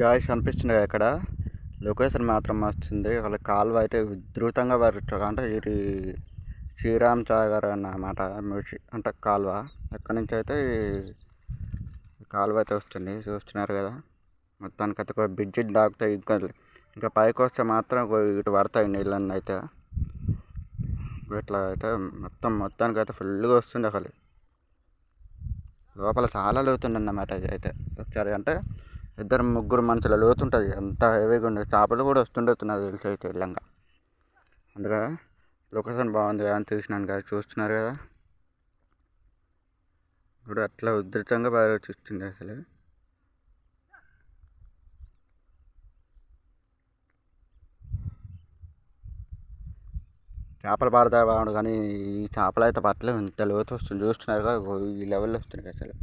Guys అనిపిస్తుంది ఇక్కడ. Location మాత్రం వస్తుంది వాళ్ళ కాలువ అయితే ఉధృతంగా పరుస్తారు అంటే ఇది శ్రీరామ్ సాగర్ అన్నమాట అంటే కాలువ. అక్కడి నుంచి అయితే కాలువ అయితే వస్తుంది చూస్తున్నారు కదా. మొత్తానికి అయితే ఒక బ్రిడ్జి దాకుతాయి ఇంకా ఇంకా పైకి వస్తే మాత్రం ఇటు పడతాయి నీళ్ళన్నీ అయితే. ఇట్లా అయితే మొత్తం మొత్తానికి అయితే ఫుల్గా వస్తుంది అసలు. లోపల చాలా లోతుంది అన్నమాట ఇది అయితే. ఒకసారి అంటే ఇద్దరు ముగ్గురు మనుషుల లోతు ఉంటుంది అంత హెవీగా ఉండదు చేపలు కూడా వస్తుండొచ్చు తెలిసి అయితే వెళ్ళంగా. అందుకే లొకేషన్ బాగుంది అని చూసినాను కదా చూస్తున్నారు కదా. ఇప్పుడు అట్లా ఉధృతంగా బాగా చూస్తుంది అసలు. చేపలు పడతాయి బాగుండు కానీ ఈ చేపలు అయితే పట్టలేదు ఇంత లోతు వస్తుంది. చూస్తున్నారు కదా ఈ లెవెల్లో వస్తుంది అసలు.